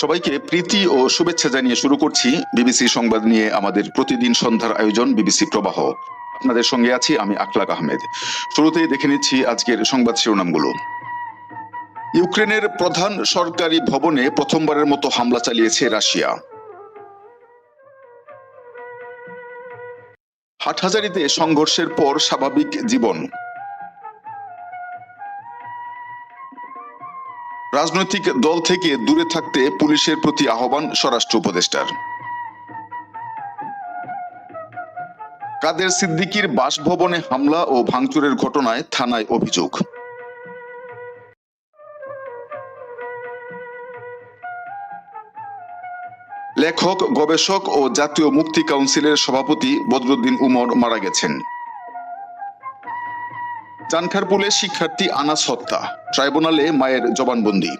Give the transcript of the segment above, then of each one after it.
সবাইকে প্রীতি ও শুভেচ্ছা জানিয়ে শুরু করছি বিবিসি সংবাদ নিয়ে আমাদের প্রতিদিন সন্ধ্যার আয়োজন বিবিসি প্রবাহ। আপনাদের সঙ্গে আছি আমি আখলাক আহমেদ। শুরুতেই দেখে নিচ্ছি আজকের সংবাদ শিরোনামগুলো। ইউক্রেনের প্রধান সরকারি ভবনে প্রথমবারের মতো হামলা চালিয়েছে রাশিয়া। হাটহাজারিতে সংঘর্ষের পর স্বাভাবিক জীবন। রাজনৈতিক দল থেকে দূরে থাকতে পুলিশের প্রতি আহ্বান স্বরাষ্ট্র উপদেষ্টার। কাদের সিদ্দিকির বাসভবনে হামলা ও ভাঙচুরের ঘটনায় থানায় অভিযোগ। লেখক, গবেষক ও জাতীয় মুক্তি কাউন্সিলের সভাপতি বদরুদ্দিন উমর মারা গেছেন। চানখারপুলে শিক্ষার্থী আনাস হত্যা ট্রাইব্যুনালে মায়ের জবানবন্দি।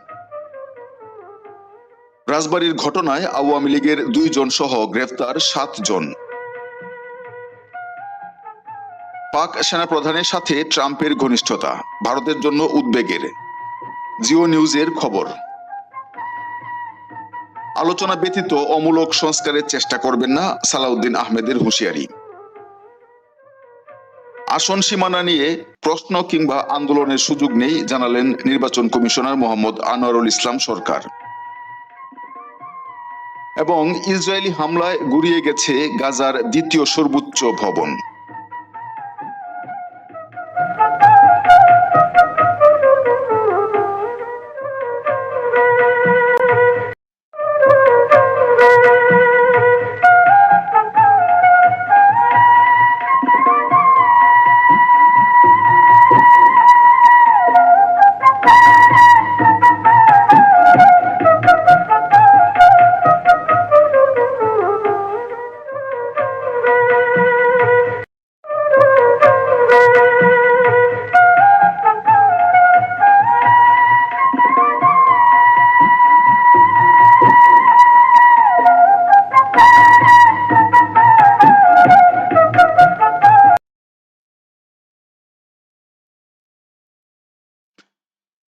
রাজবাড়ির ঘটনায় আওয়ামী লীগের দুইজন সহ গ্রেফতার সাত জন। পাক সেনাপ্রধানের সাথে ট্রাম্পের ঘনিষ্ঠতা, ভারতের জন্য উদ্বেগের। জিও নিউজের খবর। আলোচনা ব্যতীত অমূলক সংস্কারের চেষ্টা করবেন না সালাউদ্দিন আহমেদের হুঁশিয়ারি। আসন সীমানা নিয়ে প্রশ্ন কিংবা আন্দোলনের সুযোগ নেই জানালেন নির্বাচন কমিশনার মোহাম্মদ আনোয়ারুল ইসলাম সরকার। এবং ইসরায়েলি হামলায় গুরিয়ে গেছে গাজার দ্বিতীয় সর্বোচ্চ ভবন।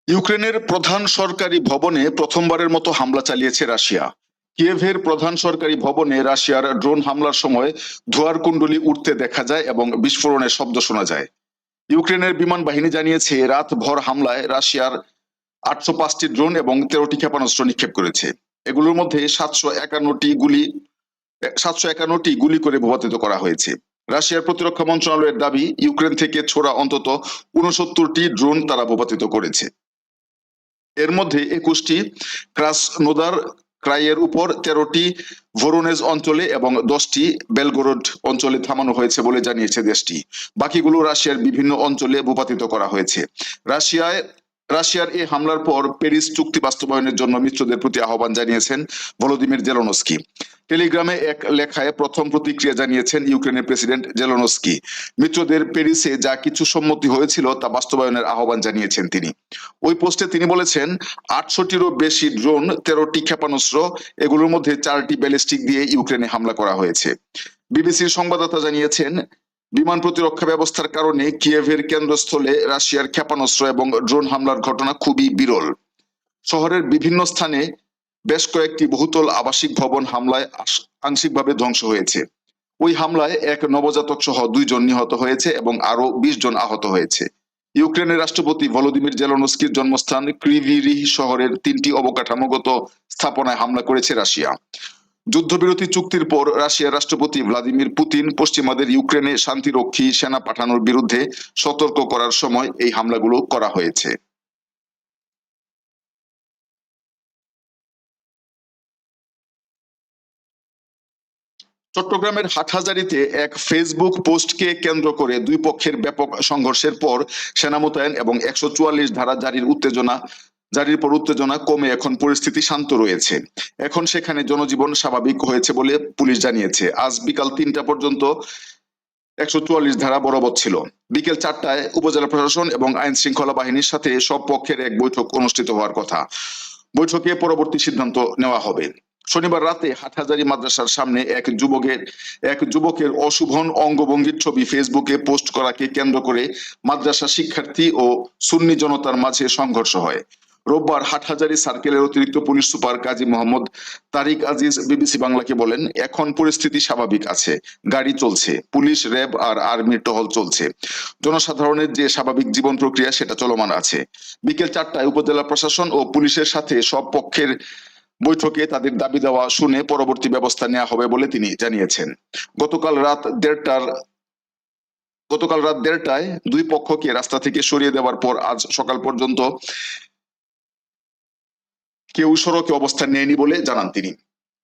ইউক্রেনের প্রধান সরকারি ভবনে প্রথমবারের মতো হামলা চালিয়েছে রাশিয়া। কিয়েভের প্রধান সরকারি ভবনে রাশিয়ার ড্রোন হামলার সময় ধোয়ার কুণ্ডলি উঠতে দেখা যায় এবং বিস্ফোরণের শব্দ শোনা যায়। ইউক্রেনের বিমান বাহিনী জানিয়েছে, রাত ভর হামলায় রাশিয়ার আটশো পাঁচটি ড্রোন এবং তেরোটি ক্ষেপণাস্ত্র নিক্ষেপ করেছে। এগুলোর মধ্যে সাতশো একান্নটি গুলি, সাতশো একান্নটি গুলি করে ভূপাতিত করা হয়েছে। রাশিয়ার প্রতিরক্ষা মন্ত্রণালয়ের দাবি, ইউক্রেন থেকে ছোড়া অন্তত উনসত্তরটি ড্রোন তারা ভূপাতিত করেছে। এর মধ্যে একুশটি ক্রাসনোদার ক্রাইয়ের উপর তেরোটি ভোরোনেজ অঞ্চলে এবং দশটি বেলগোরড অঞ্চলে থামানো হয়েছে বলে জানিয়েছে দেশটি। বাকিগুলো রাশিয়ার বিভিন্ন অঞ্চলে ভূপাতিত করা হয়েছে। রাশিয়ায় রাশিয়ার এই হামলার পর প্যারিস চুক্তি বাস্তবায়নের জন্য মিত্রদের প্রতি আহ্বান জানিয়েছেন ভলোদিমির জেলনস্কি। টেলিগ্রামে এক লেখায় প্রথম প্রতিক্রিয়া জানিয়েছেন ইউক্রেনের প্রেসিডেন্ট জেলনস্কি। মিত্রদের প্যারিসে যা কিছু সম্মতি হয়েছিল তা বাস্তবায়নের আহ্বান জানিয়েছেন তিনি। ওই পোস্টে তিনি বলেছেন আটশোটিরও বেশি ড্রোন, তেরোটি ক্ষেপণাস্ত্র, এগুলোর মধ্যে চারটি ব্যালিস্টিক দিয়ে ইউক্রেনে হামলা করা হয়েছে। বিবিসির সংবাদদাতা জানিয়েছেন, বিমান প্রতিরক্ষা ব্যবস্থার কারণে কিয়েভের কেন্দ্রস্থলে রাশিয়ার ক্ষেপণাস্ত্র এবং ড্রোন হামলার ঘটনা খুবই বিরল। শহরের বিভিন্ন স্থানে বেশ কয়েকটি বহুতল আবাসিক ভবন হামলায় আংশিকভাবে ধ্বংস হয়েছে। ওই হামলায় এক নবজাতক সহ দুইজন নিহত হয়েছে এবং আরও বিশ জন আহত হয়েছে। ইউক্রেনের রাষ্ট্রপতি ভলোদিমির জেলনস্কির জন্মস্থান ক্রিভিরি শহরের তিনটি অবকাঠামোগত স্থাপনায় হামলা করেছে রাশিয়া। যুদ্ধবিরতি চুক্তির পর রাশিয়ার রাষ্ট্রপতি ভ্লাদিমির পুতিন পশ্চিমাদের ইউক্রেনে শান্তিরক্ষী সেনা পাঠানোর বিরুদ্ধে সতর্ক করার সময় এই হামলাগুলো করা হয়েছে। চট্টগ্রামের হাটহাজারিতে এক ফেসবুক পোস্টকে কেন্দ্র করে দুই পক্ষের ব্যাপক সংঘর্ষের পর সেনা মোতায়েন এবং একশো চুয়াল্লিশ ধারা জারির উত্তেজনা, জারির পর উত্তেজনা কমে এখন পরিস্থিতি শান্ত রয়েছে। এখন সেখানে জনজীবন স্বাভাবিক হয়েছে বলে পুলিশ জানিয়েছে। আজ বিকাল তিনটা পর্যন্ত একশো চুয়াল্লিশ ধারা বরাবর ছিল। বিকেল চারটায় উপজেলা প্রশাসন এবং আইন শৃঙ্খলা বাহিনীর সাথে সব পক্ষের এক বৈঠক অনুষ্ঠিত হওয়ার কথা। বৈঠকে পরবর্তী সিদ্ধান্ত নেওয়া হবে। শনিবার রাতে হাটহাজারি মাদ্রাসার সামনে এক যুবকের এক যুবকের অশুভন অঙ্গভঙ্গির ছবি ফেসবুকে পোস্ট করাকে কেন্দ্র করে মাদ্রাসা শিক্ষার্থী ও সুন্নি জনতার মাঝে সংঘর্ষ হয়। রোববার হাটহাজারী সার্কেলের অতিরিক্ত police super Kazi Mohammad Tariq Aziz BBC বাংলাকে বলেন, এখন পরিস্থিতি স্বাভাবিক আছে, গাড়ি চলছে, পুলিশ, র্যাব আর আর্মির টহল চলছে। জনসাধারণের যে স্বাভাবিক জীবন প্রক্রিয়া সেটা চলমান আছে। বিকেল চারটায় উপজেলা প্রশাসন ও পুলিশের সাথে সব পক্ষের বৈঠকে তাদের দাবি দেওয়া শুনে পরবর্তী ব্যবস্থা নেওয়া হবে বলে তিনি জানিয়েছেন। গতকাল রাত দেড়টার গতকাল রাত দেড়টায় দুই পক্ষকে রাস্তা থেকে সরিয়ে দেওয়ার পর আজ সকাল পর্যন্ত কেউ সড়কে অবস্থান নেয়নি বলে জানান তিনি।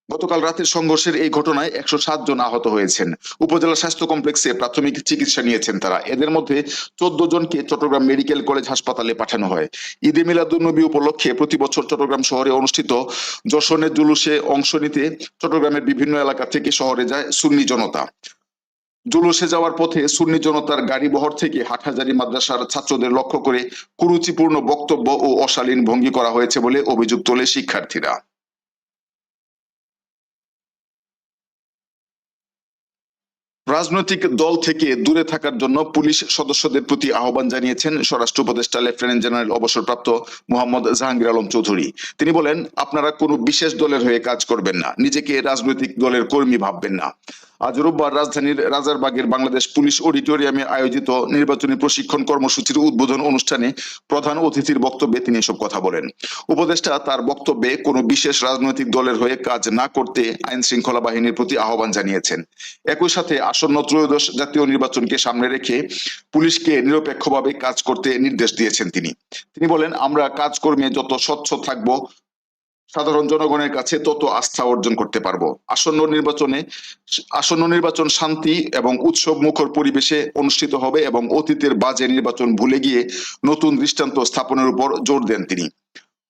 গতকাল রাতের সংঘর্ষের এই ঘটনায় একশো সাত জন আহত হয়েছেন। উপজেলা স্বাস্থ্য কমপ্লেক্সে প্রাথমিক চিকিৎসা নিয়েছেন তারা। এদের মধ্যে চোদ্দ জনকে চট্টগ্রাম মেডিকেল কলেজ হাসপাতালে পাঠানো হয়। ঈদে মিলাদুন্নবী উপলক্ষে প্রতি বছর চট্টগ্রাম শহরে অনুষ্ঠিত যশনের জুলুসে অংশ নিতে চট্টগ্রামের বিভিন্ন এলাকা থেকে শহরে যায় সুন্নি জনতা। জুলুসে যাওয়ার পথে সুন্নি জনতার গাড়ি বহর থেকে হাটহাজারি মাদ্রাসার ছাত্রদের লক্ষ্য করে কুরুচিপূর্ণ বক্তব্য ও অশালীন ভঙ্গি করা হয়েছে বলে অভিযোগ তোলে শিক্ষার্থীরা। রাজনৈতিক দল থেকে দূরে থাকার জন্য পুলিশ সদস্যদের প্রতি আহ্বান জানিয়েছেন স্বরাষ্ট্র উপদেষ্টা লেফটেন্যান্ট জেনারেল অবসরপ্রাপ্ত মোহাম্মদ জাহাঙ্গীর আলম চৌধুরী। তিনি বলেন, আপনারা কোনো বিশেষ দলের হয়ে কাজ করবেন না। নিজেকে রাজনৈতিক দলের কর্মী ভাববেন না। আজ রোববার রাজধানীর রাজারবাগের বাংলাদেশ পুলিশ অডিটোরিয়ামে আয়োজিত নির্বাচনী প্রশিক্ষণ কর্মসূচির উদ্বোধন অনুষ্ঠানে প্রধান অতিথির বক্তব্যে তিনি এসব কথা বলেন। উপদেষ্টা তার বক্তব্যে কোনো বিশেষ রাজনৈতিক দলের হয়ে কাজ না করতে আইন শৃঙ্খলা বাহিনীর প্রতি আহ্বান জানিয়েছেন। একই সাথে আসন্ন ত্রয়োদশ জাতীয় নির্বাচনকে সামনে রেখে পুলিশকে নিরপেক্ষভাবে কাজ করতে নির্দেশ দিয়েছেন তিনি। তিনি বলেন, আমরা কাজকর্মে যত স্বচ্ছ থাকব, সাধারণ জনগণের কাছে তত আস্থা অর্জন করতে পারব। আসন্ন নির্বাচনে, আসন্ন নির্বাচন শান্তি এবং উৎসব মুখর পরিবেশে অনুষ্ঠিত হবে এবং অতীতের বাজে নির্বাচন ভুলে গিয়ে নতুন দৃষ্টান্ত স্থাপনের উপর জোর দেন তিনি।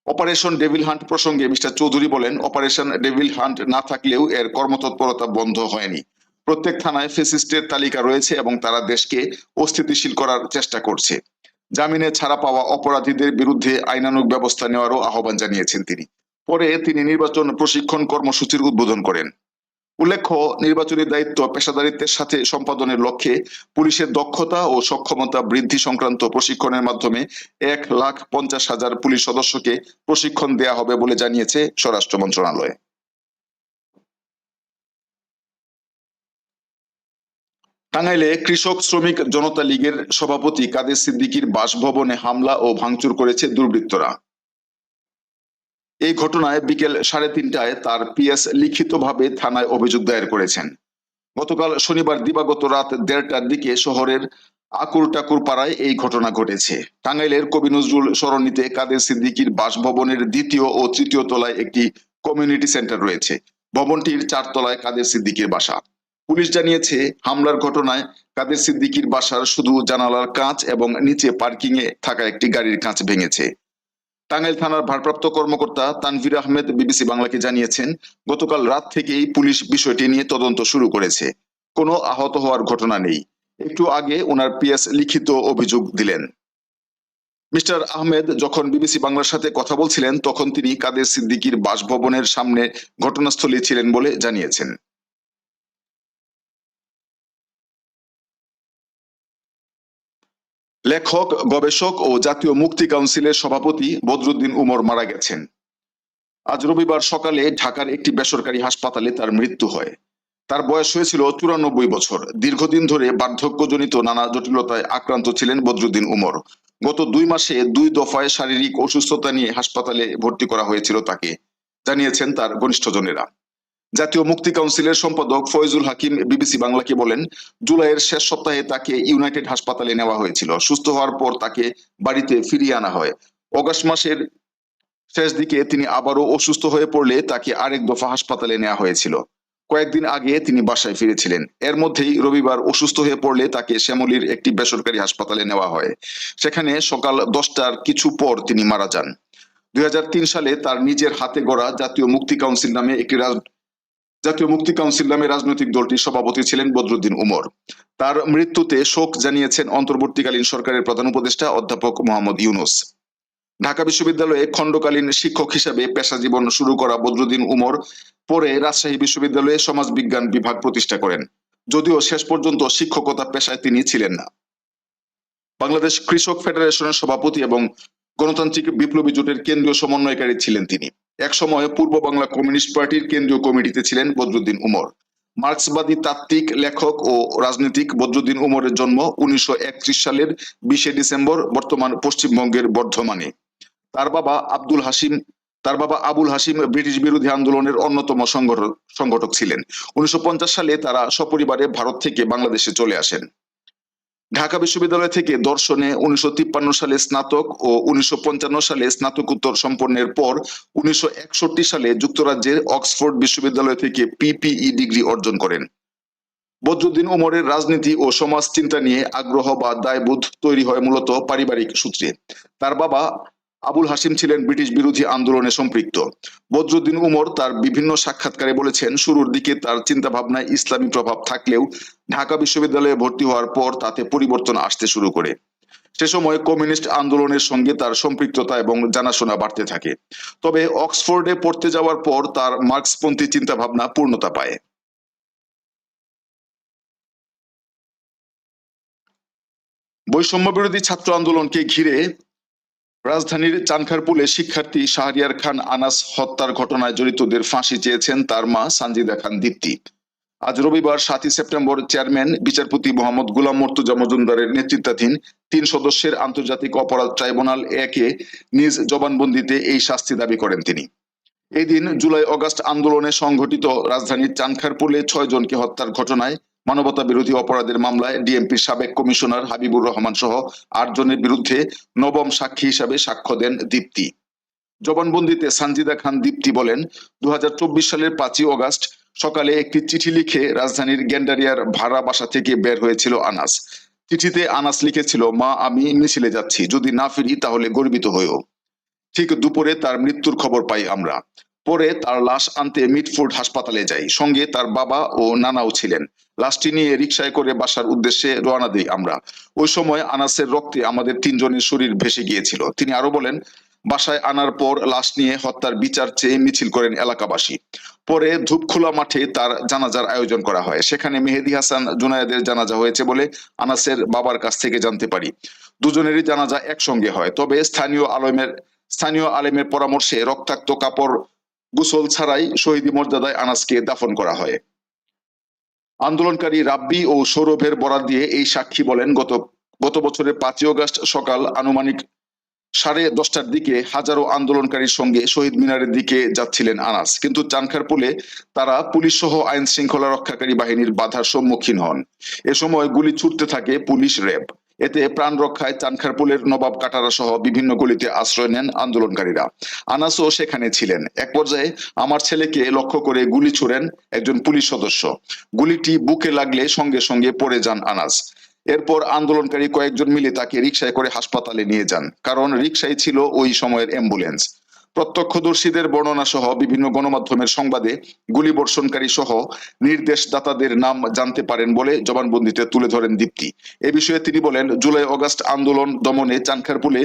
অপারেশন ডেভিল হান্ট প্রসঙ্গে মিস্টার চৌধুরী বলেন, অপারেশন ডেভিল হান্ট না থাকলেও এর কর্মতৎপরতা বন্ধ হয়নি। প্রত্যেক থানায় ফেসিস্টের তালিকা রয়েছে এবং তারা দেশকে অস্থিতিশীল করার চেষ্টা করছে। জামিনে ছাড়া পাওয়া অপরাধীদের বিরুদ্ধে আইনানুগ ব্যবস্থা নেওয়ারও আহ্বান জানিয়েছেন তিনি। পরে তিনি নির্বাচন প্রশিক্ষণ কর্মসূচির উদ্বোধন করেন। উল্লেখ্য, নির্বাচনী দায়িত্ব পেশাদারিত্বের সাথে সম্পাদনের লক্ষ্যে পুলিশের দক্ষতা ও সক্ষমতা বৃদ্ধি সংক্রান্ত প্রশিক্ষণের মাধ্যমে এক লাখ পঞ্চাশ হাজার পুলিশ সদস্যকে প্রশিক্ষণ দেয়া হবে বলে জানিয়েছে স্বরাষ্ট্র মন্ত্রণালয়। টাঙ্গাইলে কৃষক শ্রমিক জনতা লীগের সভাপতি কাদের সিদ্দিকীর বাসভবনে হামলা ও ভাঙচুর করেছে দুর্বৃত্তরা। এই ঘটনায় বিকেল সাড়ে তিনটায় তার পিএস লিখিতভাবে থানায় অভিযোগ দায়ের করেছেন। গতকাল শনিবার দিবাগত রাত দেড়টার দিকে শহরের আকুর টাকুর পাড়ায় এই ঘটনা ঘটেছে। টাঙ্গাইলের কবি নজরুল সরণিতে কাদের সিদ্দিকীর বাসভবনের দ্বিতীয় ও তৃতীয় তলায় একটি কমিউনিটি সেন্টার রয়েছে। ভবনটির চার তলায় কাদের সিদ্দিকীর বাসা। পুলিশ জানিয়েছে, হামলার ঘটনায় কাদের সিদ্দিকীর বাসার শুধু জানালার কাঁচ এবং নিচে পার্কিং এ থাকা একটি গাড়ির কাঁচ ভেঙেছে। টাঙ্গাইল থানার ভারপ্রাপ্ত কর্মকর্তা তানভীর আহমেদ বিবিসি বাংলাকে জানিয়েছেন, গতকাল রাত থেকেই পুলিশ বিষয়টি নিয়ে তদন্ত শুরু করেছে। কোনো আহত হওয়ার ঘটনা নেই। একটু আগে ওনার পিএস লিখিত অভিযোগ দিলেন। মিস্টার আহমেদ যখন বিবিসি বাংলার সাথে কথা বলছিলেন, তখন তিনি কাদের সিদ্দিকীর বাসভবনের সামনে ঘটনাস্থলে ছিলেন বলে জানিয়েছেন। লেখক, গবেষক ও জাতীয় মুক্তি কাউন্সিলের সভাপতি বদরুদ্দিন উমর মারা গেছেন। আজ রবিবার সকালে ঢাকার একটি বেসরকারি হাসপাতালে তার মৃত্যু হয়। তার বয়স হয়েছিল চুরানব্বই বছর। দীর্ঘদিন ধরে বার্ধক্যজনিত নানা জটিলতায় আক্রান্ত ছিলেন বদরুদ্দিন উমর। গত দুই মাসে দুই দফায় শারীরিক অসুস্থতা নিয়ে হাসপাতালে ভর্তি করা হয়েছিল তাকে, জানিয়েছেন তার ঘনিষ্ঠজনেরা। জাতীয় মুক্তি কাউন্সিলের সম্পাদক ফয়জুল হাকিম বিবিসি বাংলাকে বলেন, জুলাইয়ের শেষ সপ্তাহে তাকে ইউনাইটেড হাসপাতালে নেওয়া হয়েছিল। সুস্থ হওয়ার পর তাকে বাড়িতে ফিরিয়ে আনা হয়। অগাস্ট মাসের শেষ দিকে তিনি আবারও অসুস্থ হয়ে পড়লে তাকে আরেক দফা হাসপাতালে নেওয়া হয়েছিল। কয়েকদিন আগে তিনি বাসায় ফিরেছিলেন। এর মধ্যেই রবিবার অসুস্থ হয়ে পড়লে তাকে শ্যামলীর একটি বেসরকারি হাসপাতালে নেওয়া হয়। সেখানে সকাল দশটার কিছু পর তিনি মারা যান। দুই হাজার তিন সালে তার নিজের হাতে গড়া জাতীয় মুক্তি কাউন্সিল নামে একটি জাতীয় মুক্তি কাউন্সিল নামে রাজনৈতিক দলটির সভাপতি ছিলেন বদরুদ্দিন উমর। তার মৃত্যুতে শোক জানিয়েছেন অন্তর্বর্তীকালীন সরকারের প্রধান উপদেষ্টা অধ্যাপক মোহাম্মদ ইউনুস। ঢাকা বিশ্ববিদ্যালয়ে খণ্ডকালীন শিক্ষক হিসাবে পেশা জীবন শুরু করা বদরুদ্দিন উমর পরে রাজশাহী বিশ্ববিদ্যালয়ে সমাজবিজ্ঞান বিভাগ প্রতিষ্ঠা করেন। যদিও শেষ পর্যন্ত শিক্ষকতা পেশায় তিনি ছিলেন না। বাংলাদেশ কৃষক ফেডারেশনের সভাপতি এবং গণতান্ত্রিক বিপ্লবী জোটের কেন্দ্রীয় সমন্বয়কারী ছিলেন তিনি। একসময় পূর্ব বাংলা কমিউনিস্ট পার্টির কেন্দ্রীয় কমিটিতে ছিলেন বদরুদ্দিন উমর। মার্ক্সবাদী তাত্ত্বিক, লেখক ও রাজনীতিক বদরুদ্দিন উমরের জন্ম উনিশশো একত্রিশ সালের বিশে ডিসেম্বর, বর্তমান পশ্চিমবঙ্গের বর্ধমানে। তার বাবা আব্দুল হাসিম তার বাবা আবুল হাসিম ব্রিটিশ বিরোধী আন্দোলনের অন্যতম সংগঠক ছিলেন। উনিশশো পঞ্চাশ সালে তারা সপরিবারে ভারত থেকে বাংলাদেশে চলে আসেন। ঢাকা বিশ্ববিদ্যালয় থেকে দর্শনে উনিশশো সালে স্নাতক ও উনিশশো পঞ্চান্ন সালে স্নাতকোত্তর সম্পন্নের পর উনিশশো একষট্টি সালে যুক্তরাজ্যের অক্সফোর্ড বিশ্ববিদ্যালয় থেকে পিপিই ডিগ্রি অর্জন করেন। বদরুদ্দিন উমরের রাজনীতি ও সমাজ চিন্তা নিয়ে আগ্রহ বা দায়বোধ তৈরি হয় মূলত পারিবারিক সূত্রে। তার বাবা আবুল হাসিম ছিলেন ব্রিটিশ বিরোধী আন্দোলনে সম্পৃক্ত। বদরুদ্দিন উমর তার বিভিন্ন সাক্ষাৎকারে বলেছেন, শুরুর দিকে তার চিন্তা ভাবনায় ইসলামী প্রভাব থাকলেও ঢাকা বিশ্ববিদ্যালয়ে ভর্তি হওয়ার পর তাতে পরিবর্তন আসতে শুরু করে। সে সময় কমিউনিস্ট আন্দোলনের সঙ্গে তার সম্পৃক্ততা এবং জানাশোনা বাড়তে থাকে। তবে অক্সফোর্ডে পড়তে যাওয়ার পর তার মার্ক্সপন্থী চিন্তা ভাবনা পূর্ণতা পায়। বৈষম্য বিরোধী ছাত্র আন্দোলনকে ঘিরে রাজধানীর চানখারপুলে শিক্ষার্থী শাহরিয়ার খান আনাস হত্যার ঘটনায় জড়িতদের ফাঁসি চেয়েছেন তার মা সানজিদা খান দীপ্তি। আজ রবিবার সাতই সেপ্টেম্বর চেয়ারম্যান, বিচারপতি মোহাম্মদ গুলাম মর্তুজা মজুমদারের নেতৃত্বাধীন তিন সদস্যের আন্তর্জাতিক অপরাধ ট্রাইব্যুনাল একে নিজ জবানবন্দিতে এই শাস্তি দাবি করেন তিনি। এদিন জুলাই অগাস্ট আন্দোলনে সংঘটিত রাজধানীর চানখারপুলে ছয় জনকে হত্যার ঘটনায় মানবতা বিরোধী অপরাধের মামলায় ডিএমপির সাবেক কমিশনার হাবিবুর রহমান সহ আট জনের বিরুদ্ধে নবম সাক্ষী হিসাবে সাক্ষ্য দেন দীপ্তি। জবানবন্দিতে সানজিদা খান দীপ্তি বলেন দু সালের পাঁচই অগাস্ট সকালে একটি চিঠি লিখে রাজধানীর গ্যান্ডারিয়ার ভাড়া বাসা থেকে বের হয়েছিল আনাস। চিঠিতে আনাস লিখেছিল, মা, আমি মিছিলে যাচ্ছি, যদি না ফিরি তাহলে গর্বিত হয়েও। ঠিক দুপুরে তার মৃত্যুর খবর পাই আমরা। পরে তার লাশ আনতে মিটফোর্ড হাসপাতালে যাই সঙ্গে তার বাবা ও নানাও ছিলেন। লাশটি নিয়ে রিকশায় করে বাসার উদ্দেশ্যে রওনা দিই আমরা। ওই সময় আনাসের রক্তে আমাদের তিনজনের শরীর ভেসে গিয়েছিল। তিনি আরও বলেন, বাসায় আনার পর লাশ নিয়ে হত্যার বিচার চেয়ে মিছিল করেন এলাকাবাসী। পরে ধূপখোলা মাঠে তার জানাজার আয়োজন করা হয়। সেখানে মেহেদি হাসান জুনায়েদের জানাজা হয়েছে বলে আনাসের বাবার কাছ থেকে জানতে পারি। দুজনেরই জানাজা একসঙ্গে হয়। তবে স্থানীয় আলমের, স্থানীয় আলেমের পরামর্শে রক্তাক্ত কাপড় গোসল ছাড়াই শহীদি মর্যাদায় আনাসকে দাফন করা হয়। আন্দোলনকারী রাব্বি ও সৌরভের বরাত দিয়ে এই সাক্ষী বলেন, গত গত বছরের পাঁচই অগাস্ট সকাল আনুমানিক সাড়ে দশটার দিকে হাজারো আন্দোলনকারীর সঙ্গে শহীদ মিনারের দিকে যাচ্ছিলেন আনাস। কিন্তু চানখারপুলে তারা পুলিশ সহ আইন শৃঙ্খলা রক্ষাকারী বাহিনীর বাধার সম্মুখীন হন। এ সময় গুলি ছুটতে থাকে পুলিশ র্যাব এতে প্রাণ রক্ষায় চানখারপুলের নবাব কাটারা সহ বিভিন্ন গলিতে আশ্রয় নেন আন্দোলনকারীরা। আনাসও সেখানে ছিলেন। এক পর্যায়ে আমার ছেলেকে লক্ষ্য করে গুলি ছোড়েন একজন পুলিশ সদস্য। গুলিটি বুকে লাগলে সঙ্গে সঙ্গে পড়ে যান আনাস। এরপর আন্দোলনকারী কয়েকজন মিলে তাকে রিক্সায় করে হাসপাতালে নিয়ে যান, কারণ রিকশায় ছিল ওই সময়ের অ্যাম্বুলেন্স। প্রত্যক্ষদর্শীদের বর্ণনা সহ বিভিন্ন গণমাধ্যমের সংবাদে গুলি বর্ষণকারী সহ নির্দেশদাতাদের নাম জানতে পারেন বলে জবানবন্দিতে তুলে ধরেন দীপ্তি। এ বিষয়ে তিনি বলেন, জুলাই অগাস্ট আন্দোলন দমনে চানখারপুলে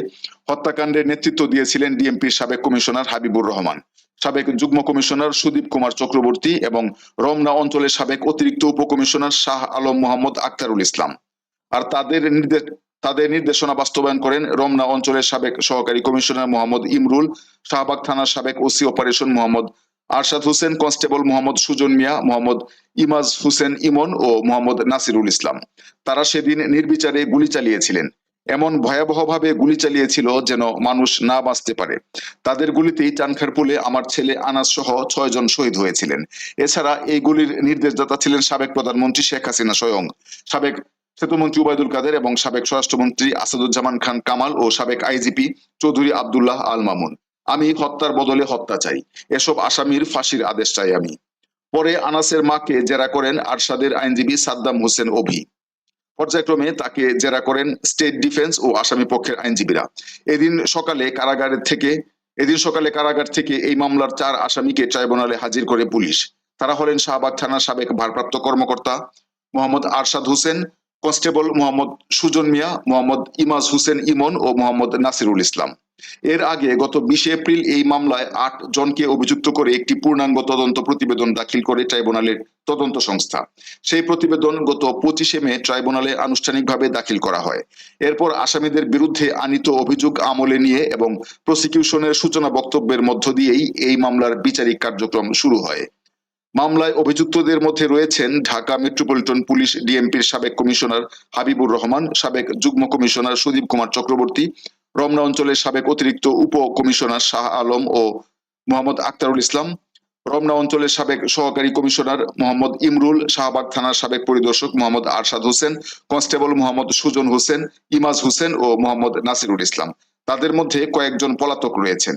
হত্যাকাণ্ডের নেতৃত্ব দিয়েছিলেন ডিএমপির সাবেক কমিশনার হাবিবুর রহমান। সাবেক যুগ্ম কমিশনার সুদীপ কুমার চক্রবর্তী এবং রমনা অঞ্চলের সাবেক অতিরিক্ত উপকমিশনার শাহ আলম মোহাম্মদ আক্তারুল ইসলাম। আর তাদের নির্দেশ তাদের নির্দেশনা বাস্তবায়ন করেন রমনা অঞ্চলের সাবেক সহকারী কমিশনার মোহাম্মদ ইমরুল, শাহবাগ থানার সাবেক OC operation Mohammad Arshad Hossain, constable Mohammad Sujon Mia, Mohammad Imaj Hossain Emon ও মোহাম্মদ নাসিরুল ইসলাম। তারা সেদিন নির্বিচারে গুলি চালিয়েছিলেন। এমন ভয়াবহভাবে গুলি চালিয়েছিল যেন মানুষ না বাঁচতে পারে। তাদের গুলিতেই চানখারপুলে আমার ছেলে আনাস সহ ছয় জন শহীদ হয়েছিলেন। এছাড়া এই গুলির নির্দেশদাতা ছিলেন সাবেক প্রধানমন্ত্রী শেখ হাসিনা স্বয়ং। সাবেক সেতুমন্ত্রী উবায়দুল কাদের এবং সাবেক স্বরাষ্ট্রমন্ত্রী আসাদুজ্জামান খান কামাল ও সাবেক আইজিপি চৌধুরী আবদুল্লাহ আল মামুন। আমি হত্যার বদলে হত্যা চাই। এসব আসামির ফাঁসির আদেশ চাই আমি। পরে আনাসের মাকে জেরা করেন আরশাদের আইনজীবী সাদ্দাম হোসেন অভি। পর্যায়ক্রমে তাকে জেরা করেন স্টেট ডিফেন্স ও আসামি পক্ষের আইনজীবীরা। এদিন সকালে কারাগারের থেকে, এদিন সকালে কারাগার থেকে এই মামলার চার আসামিকে ট্রাইব্যুনালে হাজির করে পুলিশ। তারা হলেন শাহবাগ থানার সাবেক ভারপ্রাপ্ত কর্মকর্তা মোহাম্মদ আরশাদ হোসেন কনস্টেবল মোহাম্মদ সুজন মিয়া, মোহাম্মদ ইমাজ হোসেন ইমন ও মোহাম্মদ নাসিরুল ইসলাম। এর আগে গত বিশে এপ্রিল এই মামলায় আট জনকে অভিযুক্ত করে একটি পূর্ণাঙ্গ তদন্ত প্রতিবেদন দাখিল করে ট্রাইব্যুনালের তদন্ত সংস্থা। সেই প্রতিবেদন গত পঁচিশে মে ট্রাইব্যুনালে আনুষ্ঠানিকভাবে দাখিল করা হয়। এরপর আসামিদের বিরুদ্ধে আনিত অভিযোগ আমলে নিয়ে এবং প্রসিকিউশনের সূচনা বক্তব্যের মধ্য দিয়েই এই মামলার বিচারিক কার্যক্রম শুরু হয়। মামলায় অভিযুক্তদের মধ্যে রয়েছেন ঢাকা মেট্রোপলিটন পুলিশ ডিএমপির সাবেক কমিশনার হাবিবুর রহমান, সাবেক যুগ্ম কমিশনার সুদীপ কুমার চক্রবর্তী, রমনা অঞ্চলের সাবেক অতিরিক্ত উপ কমিশনার শাহ আলম ও মোহাম্মদ আক্তারুল ইসলাম, রমনা অঞ্চলের সাবেক সহকারী কমিশনার মোহাম্মদ ইমরুল, শাহবাগ থানার সাবেক পরিদর্শক মোহাম্মদ আরশাদ হোসেন, কনস্টেবল মোহাম্মদ সুজন হোসেন, ইমাজ হোসেন ও মোহাম্মদ নাসিরুল ইসলাম। তাদের মধ্যে কয়েকজন পলাতক রয়েছেন।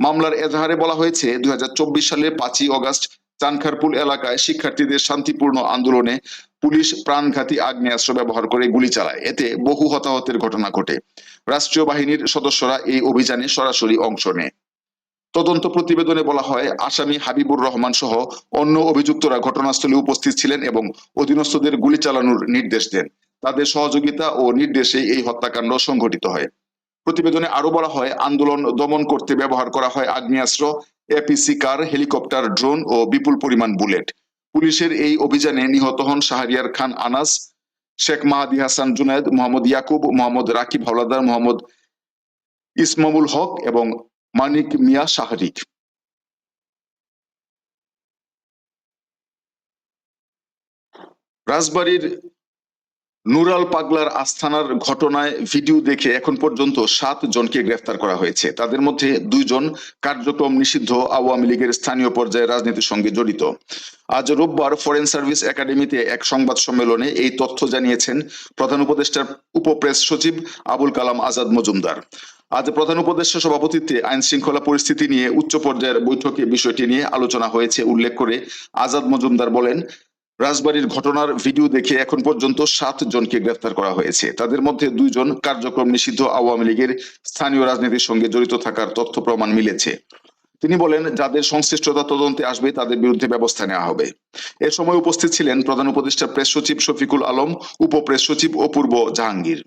মামলার এজাহারে বলা হয়েছে, দুই সালের পাঁচই অগস্ট চানখারপুল এলাকায় শিক্ষার্থীদের শান্তিপূর্ণ আন্দোলনে পুলিশ প্রাণঘাতী আগ্নেয়াস্ত্র ব্যবহার করে গুলি চালায়। এতে বহু হতাহতের ঘটনা ঘটে। রাষ্ট্রীয় বাহিনীর সদস্যরা এই অভিযানে সরাসরি অংশ নেয়। তদন্ত প্রতিবেদনে বলা হয়, আসামি হাবিবুর রহমান সহ অন্য অভিযুক্তরা ঘটনাস্থলে উপস্থিত ছিলেন এবং অধীনস্থদের গুলি চালানোর নির্দেশ দেন। তাদের সহযোগিতা ও নির্দেশে এই হত্যাকাণ্ড সংঘটিত হয়। প্রতিবেদনে আরও বলা হয়, আন্দোলন দমন করতে ব্যবহার করা হয় আগ্নেয়াস্ত্র এপিসি কার হেলিকপ্টার ড্রোন ও বিপুল পরিমাণ বুলেট পুলিশের এই অভিযানে নিহত হন শাহরিয়ার খান আনাস, শেখ মাহাদি হাসান জুনায়েদ, মোহাম্মদ ইয়াকুব, মোহাম্মদ রাকিব হাওলাদার, মোহাম্মদ ইসমামুল হক এবং মানিক মিয়া শাহরিক। রাজবাড়ির নুরাল পাগলার আস্থানার ঘটনায় ভিডিও দেখে এখন পর্যন্ত সাত জনকে গ্রেফতার করা হয়েছে। তাদের মধ্যে দুইজন কার্যক্রম নিষিদ্ধ, আওয়ামী লীগের স্থানীয় পর্যায়ে রাজনীতির সঙ্গে জড়িত। আজ রোববার ফরেন সার্ভিস একাডেমিতে এক সংবাদ সম্মেলনে এই তথ্য জানিয়েছেন প্রধান উপদেষ্টার উপপ্রেস সচিব আবুল কালাম আজাদ মজুমদার। আজ প্রধান উপদেষ্টা সভাপতিত্বে আইন শৃঙ্খলা পরিস্থিতি নিয়ে উচ্চ পর্যায়ের বৈঠকে বিষয়টি নিয়ে আলোচনা হয়েছে। উল্লেখ করে আজাদ মজুমদার বলেন রাজবাড়ির ঘটনার ভিডিও দেখে এখন পর্যন্ত সাত জনকে গ্রেফতার করা হয়েছে। তাদের মধ্যে দুইজন কার্যক্রম নিষিদ্ধ আওয়ামী লীগের স্থানীয় রাজনীতির সঙ্গে জড়িত থাকার তথ্য প্রমাণ মিলেছে। তিনি বলেন, যাদের সংশ্লিষ্টতা তদন্তে আসবে, তাদের বিরুদ্ধে ব্যবস্থা নেওয়া হবে। এ সময় উপস্থিত ছিলেন প্রধান উপদেষ্টা প্রেস সচিব শফিকুল আলম, উপ প্রেস সচিব অপূর্ব জাহাঙ্গীর।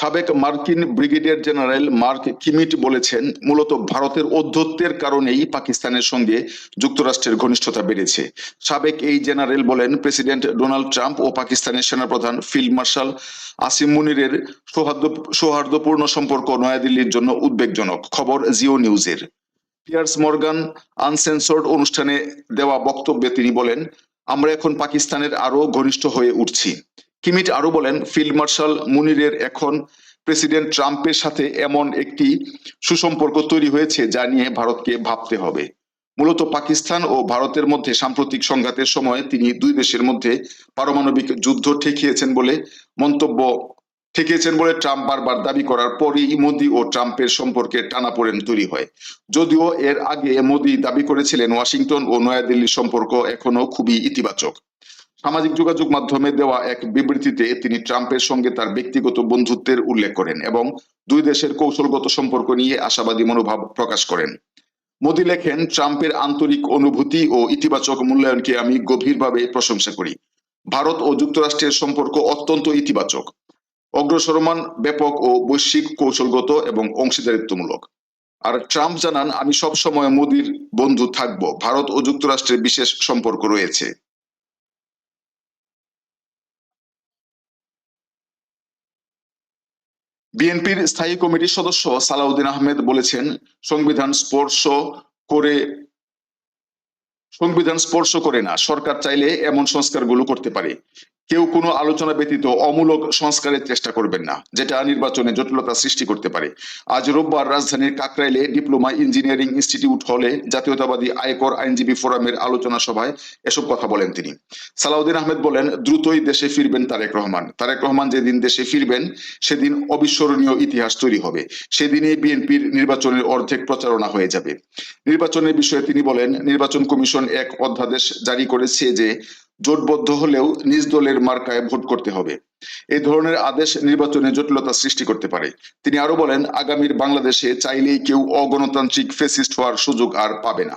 সাবেক মার্কিন ব্রিগেডিয়ার জেনারেল মার্ক কিমিট বলেছেন, মূলত ভারতের অধ্যত্বের কারণেই পাকিস্তানের সঙ্গে যুক্তরাষ্ট্রের ঘনিষ্ঠতা বেড়েছে। সাবেক এই জেনারেল বলেন, প্রেসিডেন্ট ডোনাল্ড ট্রাম্প ও পাকিস্তানের সেনাপ্রধান ফিল্ড মার্শাল আসিম মুনিরের সৌহার্দ্য, সৌহার্দ্যপূর্ণ সম্পর্ক নয়াদিল্লির জন্য উদ্বেগজনক। খবর জিও নিউজের। পিয়ার্স মর্গান আনসেন্সর্ড অনুষ্ঠানে দেওয়া বক্তব্যে তিনি বলেন, আমরা এখন পাকিস্তানের আরও ঘনিষ্ঠ হয়ে উঠছি। কিমিট আরও বলেন, ফিল্ড মার্শাল মুনিরের এখন প্রেসিডেন্ট ট্রাম্পের সাথে এমন একটি সুসম্পর্ক তৈরি হয়েছে যা নিয়ে ভারতকে ভাবতে হবে। মূলত পাকিস্তান ও ভারতের মধ্যে সাম্প্রতিক সংঘাতের সময় তিনি দুই দেশের মধ্যে পারমাণবিক যুদ্ধ ঠেকিয়েছেন বলে মন্তব্য ঠেকিয়েছেন বলে ট্রাম্প বারবার দাবি করার পরই মোদি ও ট্রাম্পের সম্পর্কে টানাপোড়েন তৈরি হয়। যদিও এর আগে মোদি দাবি করেছিলেন, ওয়াশিংটন ও নয়াদিল্লির সম্পর্ক এখনও খুবই ইতিবাচক। সামাজিক যোগাযোগ মাধ্যমে দেওয়া এক বিবৃতিতে তিনি ট্রাম্পের সঙ্গে তার ব্যক্তিগত বন্ধুত্বের উল্লেখ করেন এবং দুই দেশের কৌশলগত সম্পর্ক নিয়ে আশাবাদী মনোভাব প্রকাশ করেন। মোদী লেখেন, ট্রাম্পের আন্তরিক অনুভূতি ও ইতিবাচক মূল্যায়নকে আমি গভীরভাবে প্রশংসা করি। ভারত ও যুক্তরাষ্ট্রের সম্পর্ক অত্যন্ত ইতিবাচক। অগ্রসরমান ব্যাপক ও বৈশ্বিক কৌশলগত এবং অংশীদারিত্বমূলক। আর ট্রাম্প জানান, আমি সব সময় মোদির বন্ধু থাকব। ভারত ও যুক্তরাষ্ট্রের বিশেষ সম্পর্ক রয়েছে। বিএনপির স্থায়ী কমিটির সদস্য সালাউদ্দিন আহমেদ বলেছেন, সংবিধান স্পর্শ করে, সংবিধান স্পর্শ করে না। সরকার চাইলে এমন সংস্কারগুলো করতে পারে। কেউ কোনো আলোচনা ব্যতীত অমূলক সংস্কারের চেষ্টা করবেন না, যেটা নির্বাচনে জটিলতা সৃষ্টি করতে পারে। আজ রোববার রাজধানীর কাকরাইলে ডিপ্লোমা ইঞ্জিনিয়ারিং ইনস্টিটিউট হলে জাতীয়তাবাদী আয়কর আইনজীবী ফোরামের আলোচনা সভায় এসব কথা বলেন তিনি। সালাউদ্দিন আহমেদ বলেন, দ্রুতই দেশে ফিরবেন তারেক রহমান। তারেক রহমান যেদিন দেশে ফিরবেন, সেদিন অবিস্মরণীয় ইতিহাস তৈরি হবে। সেদিনই বিএনপির নির্বাচনের অর্ধেক প্রচারণা হয়ে যাবে। নির্বাচনের বিষয়ে তিনি বলেন, নির্বাচন কমিশন এক অধ্যাদেশ জারি করেছে যে জোটবদ্ধ হলেও নিজ দলের মার্কায় ভোট করতে হবে। এই ধরনের আদেশ নির্বাচনে জটিলতা সৃষ্টি করতে পারে। তিনি আরও বলেন, আগামীর বাংলাদেশে চাইলেই কেউ অগণতান্ত্রিক ফেসিস্ট হওয়ার সুযোগ আর পাবে না।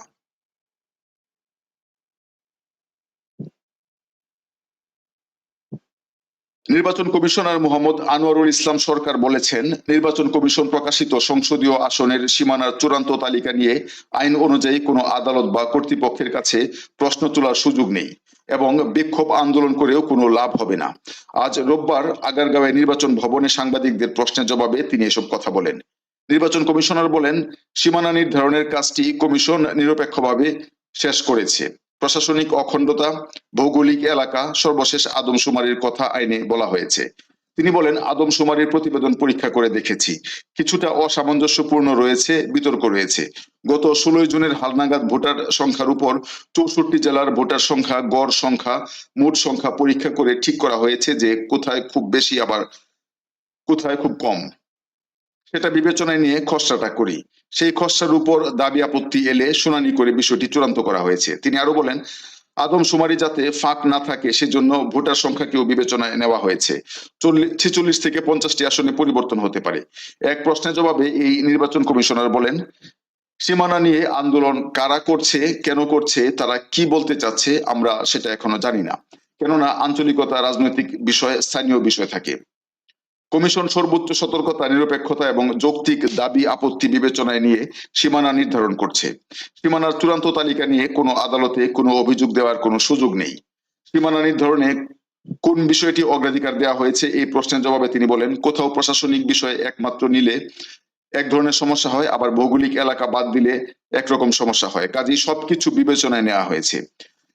নির্বাচন কমিশনার মোহাম্মদ আনোয়ারুল ইসলাম সরকার বলেছেন, নির্বাচন কমিশন প্রকাশিত সংসদীয় আসনের সীমানার চূড়ান্ত তালিকা নিয়ে আইন অনুযায়ী কোনো আদালত বা কর্তৃপক্ষের কাছে প্রশ্ন তোলার সুযোগ নেই। এবং বিক্ষোভ আন্দোলন করেও কোনো লাভ হবে না। আজ রোববার আগারগাঁওয়ে নির্বাচন ভবনে সাংবাদিকদের প্রশ্নের জবাবে তিনি এসব কথা বলেন। নির্বাচন কমিশনার বলেন, সীমানা নির্ধারণের কাজটি কমিশন নিরপেক্ষভাবে শেষ করেছে। প্রশাসনিক অখণ্ডতা, ভৌগোলিক এলাকা, সর্বশেষ আদমশুমারির কথা আইনে বলা হয়েছে। তিনি বলেন আদমশুমারির প্রতিবেদন পরীক্ষা করে দেখেছি। কিছুটা অসামঞ্জস্যপূর্ণ রয়েছে, বিতর্ক রয়েছে। গত ষোলোই জুনের হালনাগাদ ভোটার সংখ্যার উপর চৌষট্টি জেলার ভোটার সংখ্যা, গড় সংখ্যা, মোট সংখ্যা পরীক্ষা করে ঠিক করা হয়েছে যে কোথায় খুব বেশি আবার, কোথায় খুব কম। সেটা বিবেচনায় নিয়ে খসড়াটা করি। সেই খসড়ার উপর দাবি আপত্তি এলে শুনানি করে বিষয়টি চূড়ান্ত করা হয়েছে। তিনি আরও বলেন আদমশুমারি যাতে ফাঁক না থাকে, সেজন্য ভোটার সংখ্যাকেও বিবেচনায় নেওয়া হয়েছে। ছেচল্লিশ থেকে পঞ্চাশটি আসনে পরিবর্তন হতে পারে। এক প্রশ্নের জবাবে এই নির্বাচন কমিশনার বলেন, সীমানা নিয়ে আন্দোলন কারা করছে, কেন করছে, তারা কি বলতে চাচ্ছে, আমরা সেটা এখনও জানি না। কেননা আঞ্চলিকতা রাজনৈতিক বিষয় স্থানীয় বিষয় থাকে। কমিশন সর্বোচ্চ সতর্কতা, নিরপেক্ষতা এবং যৌক্তিক দাবি আপত্তি বিবেচনায় নিয়ে সীমানা নির্ধারণ করছে। সীমানার চূড়ান্ত তালিকা নিয়ে কোনো আদালতে কোনো অভিযোগ দেওয়ার কোনো সুযোগ নেই। সীমানা নির্ধারণে কোন বিষয়টি অগ্রাধিকার দেওয়া হয়েছে এই প্রশ্নের জবাবে তিনি বলেন, কোথাও প্রশাসনিক বিষয়ে একমাত্র নিলে এক ধরনের সমস্যা হয়, আবার ভৌগোলিক এলাকা বাদ দিলে একরকম সমস্যা হয়। কাজেই সবকিছু বিবেচনায় নেওয়া হয়েছে।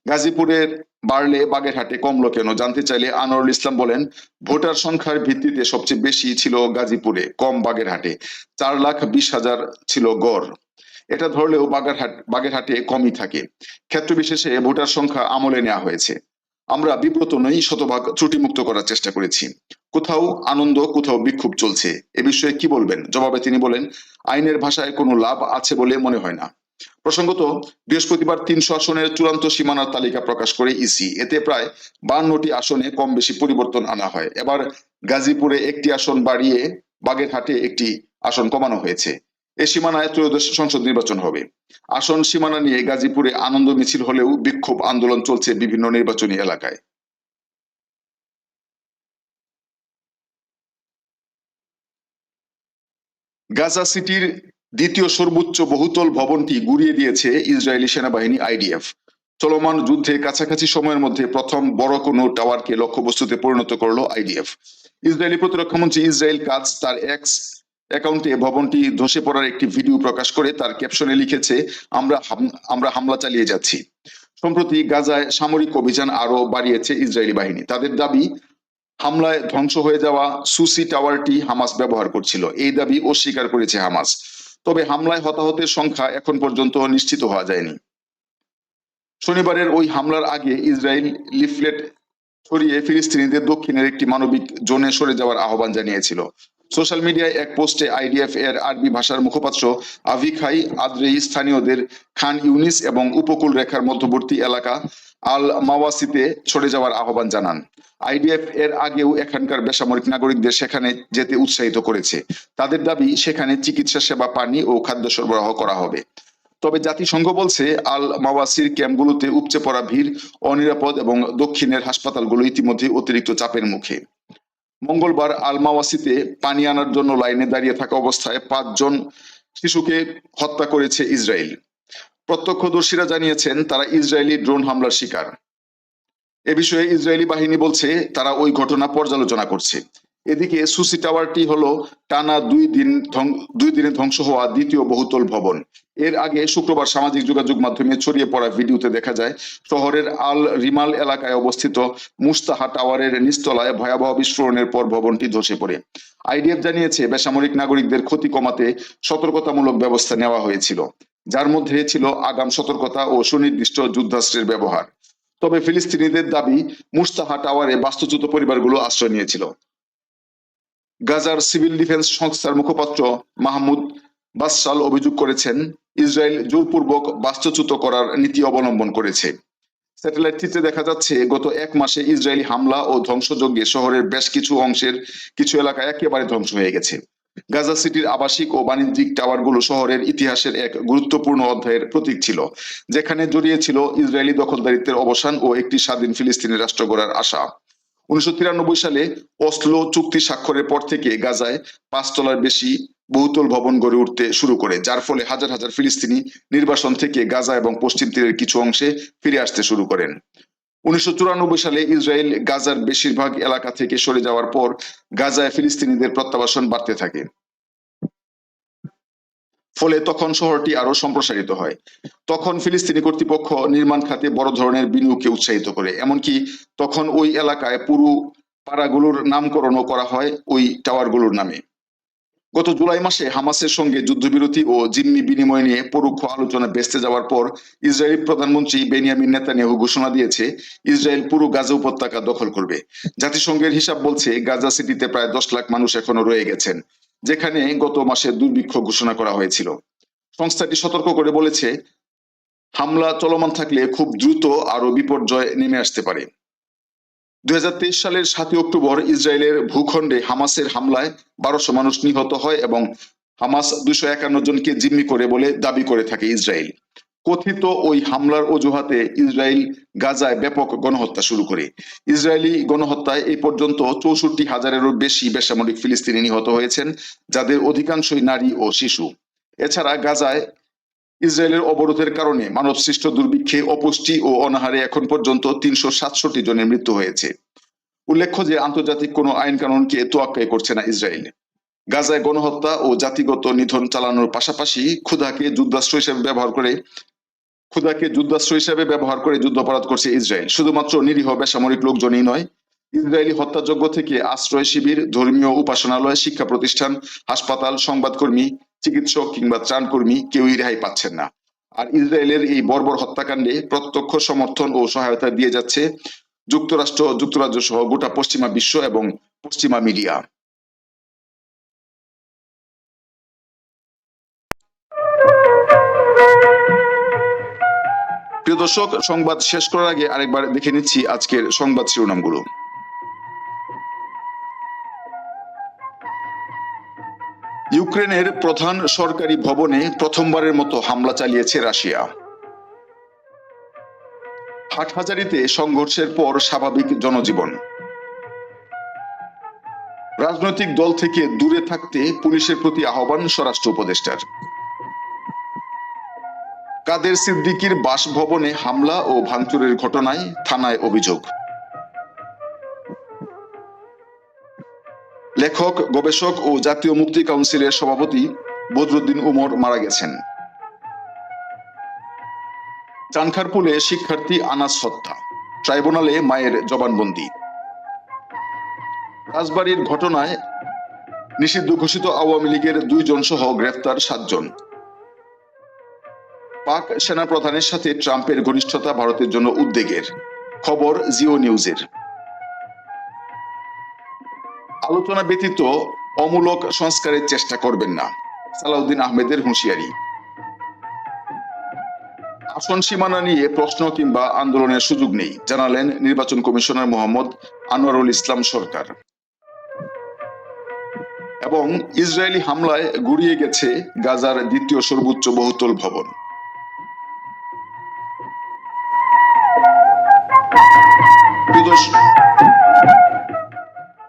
গাজীপুরের বাড়লে বাগেরহাটে কমলো কেন? জানতে চাইলে আনোয়ারুল ইসলাম বলেন, ভোটার সংখ্যার ভিত্তিতে সবচেয়ে বেশি ছিল গাজীপুরে, কম বাগেরহাটে। চার লাখ বিশ হাজার ছিল গড়। এটা ধরলেও বাগেরহাট, বাগেরহাটে কমই থাকে। ক্ষেত্র বিশেষে ভোটার সংখ্যা আমলে নেওয়া হয়েছে। আমরা বিব্রত নই, শতভাগ ত্রুটিমুক্ত করার চেষ্টা করেছি। কোথাও আনন্দ, কোথাও বিক্ষোভ চলছে। এ বিষয়ে কি বলবেন? জবাবে তিনি বলেন, আইনের ভাষায় কোনো লাভ আছে বলে মনে হয় না। প্রসঙ্গত, বৃহস্পতিবার তিনশো আসনের চূড়ান্ত সীমানার তালিকা প্রকাশ করে ইসি। এতে প্রায় বান্নটি আসনে কম বেশি পরিবর্তন আনা হয়। এবার গাজীপুরে একটি আসন বাড়িয়ে বাগেরহাটে একটি আসন কমানো হয়েছে। এ সীমানায় ত্রয়োদশ সংসদ নির্বাচন হবে। আসন সীমানা নিয়ে গাজীপুরে আনন্দ মিছিল হলেও বিক্ষোভ আন্দোলন চলছে বিভিন্ন নির্বাচনী এলাকায়। গাজা সিটির দ্বিতীয় সর্বোচ্চ বহুতল ভবনটি গুড়িয়ে দিয়েছে ইসরায়েলি সেনাবাহিনী আইডিএফ। চলমান যুদ্ধে কাছাকাছি সময়ের মধ্যে প্রথম বড় কোনো টাওয়ারকে লক্ষ্যবস্তুতে পরিণত করল আইডিএফ। ইসরায়েলি প্রতিরক্ষামন্ত্রী ইসরায়েল কাজ তার এক্স অ্যাকাউন্টে ভবনটি ধসে পড়ার একটি ভিডিও প্রকাশ করে তার ক্যাপশনে লিখেছে, আমরা আমরা হামলা চালিয়ে যাচ্ছি। সম্প্রতি গাজায় সামরিক অভিযান আরও বাড়িয়েছে ইসরায়েলি বাহিনী। তাদের দাবি, হামলায় ধ্বংস হয়ে যাওয়া সুসি টাওয়ারটি হামাস ব্যবহার করছিল। এই দাবি অস্বীকার করেছে হামাস। তবে হামলায় হতাহতের সংখ্যা এখন পর্যন্ত নিশ্চিত হওয়া যায়নি। শনিবারের ওই হামলার আগে ইসরায়েল লিফলেট ছড়িয়ে ফিলিস্তিনিদের দক্ষিণের একটি মানবিক জোনে সরে যাওয়ার আহ্বান জানিয়েছিল। সোশ্যাল মিডিয়ায় এক পোস্টে আইডিএফ এর আরবি ভাষার মুখপাত্র আভিখাই আদ্রেই স্থানীয়দের খান ইউনিস এবং উপকূল রেখার মধ্যবর্তী এলাকা আল মাওয়াসিতে সরে যাওয়ার আহ্বান জানান। আইডিএফ এর আগেও এখানকার বেসামরিক নাগরিকদের সেখানে যেতে উৎসাহিত করেছে। তাদের দাবি, সেখানে চিকিৎসা সেবা, পানি ও খাদ্য সরবরাহ করা হবে। তবে জাতিসংঘ বলছে আল মাওয়াসির ক্যাম্পগুলোতে উপচে পড়া ভিড়, অনিরাপদ এবং দক্ষিণের হাসপাতালগুলো ইতিমধ্যে অতিরিক্ত চাপের মুখে। মঙ্গলবার আলমাওয়াসিতে পানি আনার জন্য লাইনে দাঁড়িয়ে থাকা অবস্থায় পাঁচজন শিশুকে হত্যা করেছে ইসরায়েল। প্রত্যক্ষদর্শীরা জানিয়েছেন, তারা ইসরায়েলি ড্রোন হামলার শিকার। এ বিষয়ে ইসরায়েলি বাহিনী বলছে, তারা ওই ঘটনা পর্যালোচনা করছে। এদিকে সুসি টাওয়ারটি হলো টানা দুই দিন দুই দিনে ধ্বংস হওয়া দ্বিতীয় বহুতল ভবন। এর আগে শুক্রবার সামাজিক যোগাযোগ মাধ্যমে ছড়িয়ে পড়া ভিডিওতে দেখা যায়, শহরের আল রিমাল এলাকায় অবস্থিত মুস্তাহা টাওয়ারের নিচতলায় ভয়াবহ বিস্ফোরণের পর ভবনটি ধসে পড়ে। আইডিএফ জানিয়েছে, বেসামরিক নাগরিকদের ক্ষতি কমাতে সতর্কতামূলক ব্যবস্থা নেওয়া হয়েছিল। যার মধ্যে ছিল আগাম সতর্কতা ও সুনির্দিষ্ট যুদ্ধাস্ত্রের ব্যবহার। তবে ফিলিস্তিনিদের দাবি, মুস্তাহা টাওয়ারে বাস্তুচ্যুত পরিবারগুলো আশ্রয় নিয়েছিল। গাজার সিভিল ডিফেন্স সংস্থার মুখপাত্র মাহমুদ বাসসাল অভিযোগ করেছেন, ইসরায়েল জোরপূর্বক বাস্তুচ্যুত করার নীতি অবলম্বন করেছে। স্যাটেলাইট চিত্রে দেখা যাচ্ছে, গত এক মাসে ইসরায়েলি হামলা ও ধ্বংসযজ্ঞে শহরের বেশ কিছু অংশের কিছু এলাকা একেবারে ধ্বংস হয়ে গেছে। গাজা সিটির আবাসিক ও বাণিজ্যিক টাওয়ারগুলো শহরের ইতিহাসের এক গুরুত্বপূর্ণ অধ্যায়ের প্রতীক ছিল, যেখানে জড়িয়ে ছিল ইসরায়েলি দখলদারিত্বের অবসান ও একটি স্বাধীন ফিলিস্তিনি রাষ্ট্র গড়ার আশা। উনিশশো তিরানব্বই সালে অসলো চুক্তি স্বাক্ষরের পর থেকে গাজায় পাঁচতলার বেশি বহুতল ভবন গড়ে উঠতে শুরু করে, যার ফলে হাজার হাজার ফিলিস্তিনি নির্বাসন থেকে গাজা এবং পশ্চিম তীরের কিছু অংশে ফিরে আসতে শুরু করেন। উনিশশো চুরানব্বই সালে ইসরায়েল গাজার বেশিরভাগ এলাকা থেকে সরে যাওয়ার পর গাজায় ফিলিস্তিনিদের প্রত্যাবাসন বাড়তে থাকে। ফলে তখন শহরটি আরও সম্প্রসারিত হয়। তখন ফিলিস্তিনি কর্তৃপক্ষ নির্মাণ খাতে বড় ধরনের বিনিয়োগকে উৎসাহিত করে। এমনকি তখন ওই এলাকায় পুরো পাড়াগুলোর নামকরণও করা হয় ওই টাওয়ারগুলোর নামে। গত জুলাই মাসে হামাসের সঙ্গে যুদ্ধবিরতি ও জিম্মি বিনিময় নিয়ে পরোক্ষ আলোচনা বেসতে যাওয়ার পর ইসরায়েলি প্রধানমন্ত্রী বেনিয়ামিন নেতানিয়াহু ঘোষণা দিয়েছে, ইসরায়েল পুরো গাজা উপত্যকা দখল করবে। জাতিসংঘের হিসাব বলছে, গাজা সিটিতে প্রায় দশ লাখ মানুষ এখনও রয়ে গেছেন, যেখানে গত মাসে দুর্ভিক্ষ ঘোষণা করা হয়েছিল। সংস্থাটি সতর্ক করে বলেছে, হামলা চলমান থাকলে খুব দ্রুত আরও বিপর্যয় নেমে আসতে পারে। দুই সালের সাতই অক্টোবর ইসরায়েলের ভূখণ্ডে হামাসের হামলায় বারোশো মানুষ নিহত হয় এবং হামাস দুশো একান্ন জনকে জিম্মি করে বলে দাবি করে থাকে ইসরায়েল। কথিত ওই হামলার অজুহাতে ইসরায়েল গাজায় ব্যাপক গণহত্যা শুরু করে। ইসরায়েলি গণহত্যায় এই পর্যন্ত চৌষট্টি হাজারেরও বেশি বেসামরিক ফিলিস্তিনি নিহত হয়েছেন, যাদের অধিকাংশই নারী ও শিশু। এছাড়া গাজায় ইসরায়েলের অবরোধের কারণে মানব সৃষ্ট দুর্ভিক্ষে অপুষ্টি ও অনাহারে এখন পর্যন্ত তিনশো সাতষট্টি জনের মৃত্যু হয়েছে। উল্লেখ্য যে আন্তর্জাতিক কোনো আইন কানুনকে তোয়াক্কাই করছে না ইসরায়েল। গাজায় গণহত্যা ও জাতিগত নিধন চালানোর পাশাপাশি ক্ষুধাকে যুদ্ধাস্ত্র হিসেবে ব্যবহার করে ক্ষুধাকে যুদ্ধাস্ত্র হিসেবে ব্যবহার করে যুদ্ধাপরাধ করছে ইসরায়েল। শুধুমাত্র নিরীহ বেসামরিক লোকজনই নয়, ইসরায়েলি হত্যাযজ্ঞ থেকে আশ্রয় শিবির, ধর্মীয় উপাসনালয়, শিক্ষা প্রতিষ্ঠান, হাসপাতাল, সংবাদকর্মী চিকিৎসক কিংবা ত্রাণকর্মী কেউই রেহাই পাচ্ছেন না। আর ইসরায়েলের এই বর্বর হত্যাকাণ্ডে প্রত্যক্ষ সমর্থন ও সহায়তা দিয়ে যাচ্ছে যুক্তরাষ্ট্র যুক্তরাজ্য সহ গোটা পশ্চিমা বিশ্ব এবং পশ্চিমা মিডিয়া। প্রিয় দর্শক, সংবাদ শেষ করার আগে আরেকবার দেখে নিচ্ছি আজকের সংবাদ শিরোনামগুলো। ইউক্রেনের প্রধান সরকারি ভবনে প্রথমবারের মতো হামলা চালিয়েছে রাশিয়া। হাটহাজারিতে সংঘর্ষের পর স্বাভাবিক জনজীবন। রাজনৈতিক দল থেকে দূরে থাকতে পুলিশের প্রতি আহ্বান স্বরাষ্ট্র উপদেষ্টার। কাদের সিদ্দিকির বাসভবনে হামলা ও ভাঙচুরের ঘটনায় থানায় অভিযোগ। লেখক, গবেষক ও জাতীয় মুক্তি কাউন্সিলের সভাপতি বদরুদ্দিন উমর মারা গেছেন। চানখারপুলে শিক্ষার্থী আনাস হত্যা, ট্রাইব্যুনালে মায়ের জবানবন্দি। রাজবাড়ির ঘটনায় নিষিদ্ধ ঘোষিত আওয়ামী লীগের দুইজন সহ গ্রেফতার সাতজন। পাক সেনাপ্রধানের সাথে ট্রাম্পের ঘনিষ্ঠতা, ভারতের জন্য উদ্বেগের। খবর জিও নিউজের। আলোচনা ব্যতীত অমূলক সংস্কারের চেষ্টা করবেন না। সালাউদ্দিন আহমেদের হুঁশিয়ারি। আসন সীমানা নিয়ে প্রশ্ন কিংবা আন্দোলনের সুযোগ নেই, জানালেন নির্বাচন কমিশনার মোহাম্মদ আনোয়ারুল ইসলাম সরকার। এবং ইসরায়েলি হামলায় গুড়িয়ে গেছে গাজার দ্বিতীয় সর্বোচ্চ বহুতল ভবন। প্রিয়